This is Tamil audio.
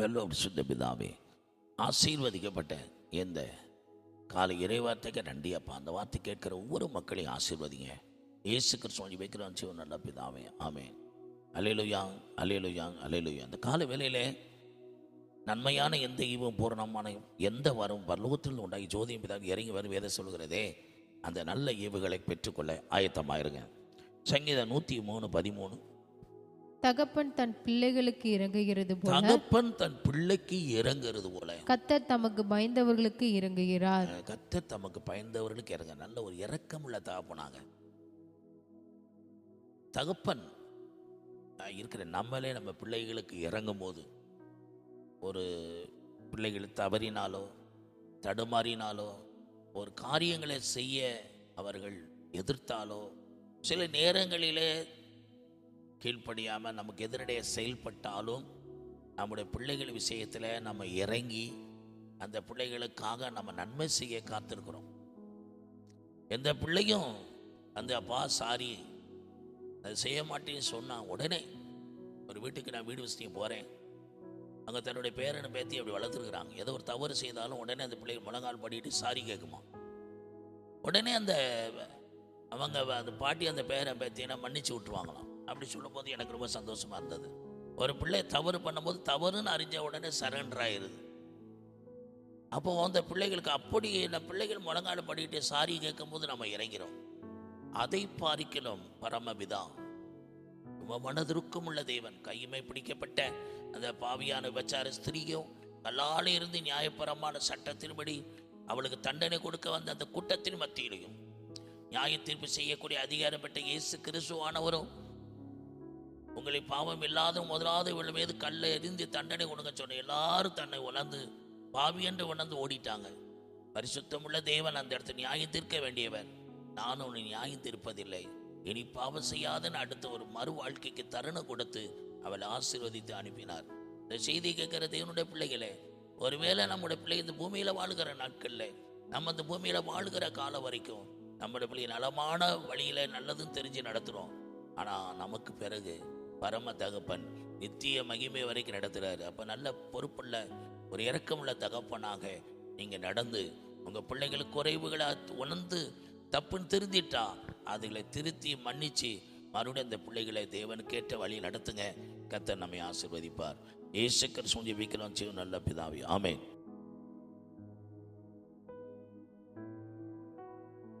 வெள்ளம் சுத்த பிதாவே ஆசீர்வதிக்கப்பட்ட இந்த காலை இறைவார்த்தைக்கு நன்றி அப்பா. அந்த வார்த்தை கேட்கிற ஒவ்வொரு மக்களையும் ஆசீர்வதிங்க. இயேசு கிறிஸ்துவன் வைக்கிறான் சிவன் நல்ல பிதாவே. ஆமே அலையலுயாங் அலையலுயாங் அலையலுயா அந்த கால வேலையில் நன்மையான எந்த ஈவும் பூரணமான எந்த வரும் பரலோகத்தில் உண்டாகி ஜோதியம் பிதாவும் இறங்கி வரும் வேத சொல்கிறதே அந்த நல்ல ஈவுகளை பெற்றுக்கொள்ள ஆயத்தமாயிருங்க. சங்கீதம் நூற்றி மூணு பதிமூணு. தகப்பன் தன் பிள்ளைகளுக்கு இறங்குகிறது போல தகப்பன் தன் பிள்ளைக்கு இறங்குறது போல. கத்தர் தமக்கு பயந்தவர்களுக்கு இறங்குகிறார். கத்தர் தமக்கு பயந்தவர்களுக்கு இறங்க. நல்ல ஒரு இரக்கமுள்ள தகப்பனாக. தகப்பன் இருக்கிற நம்மளே நம்ம பிள்ளைகளுக்கு இறங்கும் போது ஒரு பிள்ளைகள் தவறினாலோ தடுமாறினாலோ ஒரு காரியங்களை செய்ய அவர்கள் எதிர்த்தாலோ சில நேரங்களிலே கீழ்ப்படியாமல் நமக்கு எதிரடைய செயல்பட்டாலும் நம்முடைய பிள்ளைகள் விஷயத்தில் நம்ம இறங்கி அந்த பிள்ளைகளுக்காக நம்ம நன்மை செய்ய காத்திருக்கிறோம். எந்த பிள்ளையும் அந்த அப்பா சாரி அதை செய்ய மாட்டேன்னு சொன்னால் உடனே ஒரு வீட்டுக்கு நான் வீடு வசதியை போகிறேன் அங்கே தன்னுடைய பேரனை பேத்தி அப்படி வளர்த்துருக்குறாங்க. ஏதோ ஒரு தவறு செய்தாலும் உடனே அந்த பிள்ளை முழங்கால் படிட்டு சாரி கேட்குமா? உடனே அந்த அவங்க அந்த பாட்டி அந்த பேரை பேத்தியை மன்னிச்சு விட்டுருவாங்களாம். அப்படி சொல்லும்போது எனக்கு ரொம்ப சந்தோஷமாக இருந்தது. ஒரு பிள்ளை தவறு பண்ணும்போது தவறுன்னு அறிஞ்ச உடனே சரண்டர் ஆயிருது. அப்போ அந்த பிள்ளைகளுக்கு அப்படி இந்த பிள்ளைகள் முழங்காடு படிட்டு சாரி கேட்கும்போது நம்ம இறங்கிறோம். அதை பாரிக்கலாம் பரமபிதா. ரொம்ப மனதிருக்கும் உள்ள தேவன். கையுமை பிடிக்கப்பட்ட அந்த பாவியான விபச்சார ஸ்திரீயும் கல்லால் இருந்து நியாயபரமான சட்டத்தின்படி அவளுக்கு தண்டனை கொடுக்க வந்த அந்த கூட்டத்தின் மத்தியிலையும் நியாய தீர்ப்பு செய்யக்கூடிய அதிகாரம் பெற்ற இயேசு கிறிஸ்துவானவரும் உங்களை பாவம் இல்லாத முதலாவது இவள் மீது கல்லை எரிந்து தண்டனை கொடுங்க சொன்ன எல்லாரும் தன்னை உணர்ந்து பாவி என்று உணர்ந்து ஓடிட்டாங்க. பரிசுத்தமுள்ள தேவன் அந்த இடத்துல நியாயம் தீர்க்க வேண்டியவர். நான் உன்னை நியாயம் தீர்ப்பதில்லை. இனி பாவம் செய்யாதன்னு அடுத்த ஒரு மறு வாழ்க்கைக்கு தருணம் கொடுத்து அவளை ஆசீர்வதித்து அனுப்பினார். இந்த செய்தி கேட்கிற தேவனுடைய பிள்ளைகளே ஒருவேளை நம்முடைய பிள்ளை இந்த பூமியில வாழுகிற நாட்கள்ல நம்ம இந்த பூமியில வாழுகிற காலம் வரைக்கும் நம்முடைய பிள்ளை நலமான வழியில நல்லதும் தெரிஞ்சு நடத்துறோம். ஆனா நமக்கு பிறகு பரம தகப்பன் நித்திய மகிமை வரைக்கும் நடத்துகிறாரு அப்போ நல்ல பொறுப்புள்ள ஒரு இறக்கமுள்ள தகப்பனாக நீங்கள் நடந்து உங்கள் பிள்ளைகளுக்கு குறைவுகளை உணர்ந்து தப்புன்னு திருந்திட்டா அதுகளை திருத்தி மன்னித்து மறுபடியும் அந்த பிள்ளைகளை தேவனுக்கேற்ற வழி நடத்துங்க. கத்தர் நம்மை ஆசிர்வதிப்பார். ஏசு கிறிஸ்துவின் ஜெபிக்கிறோம். சிவன் நல்ல பிதாவி. ஆமேன்.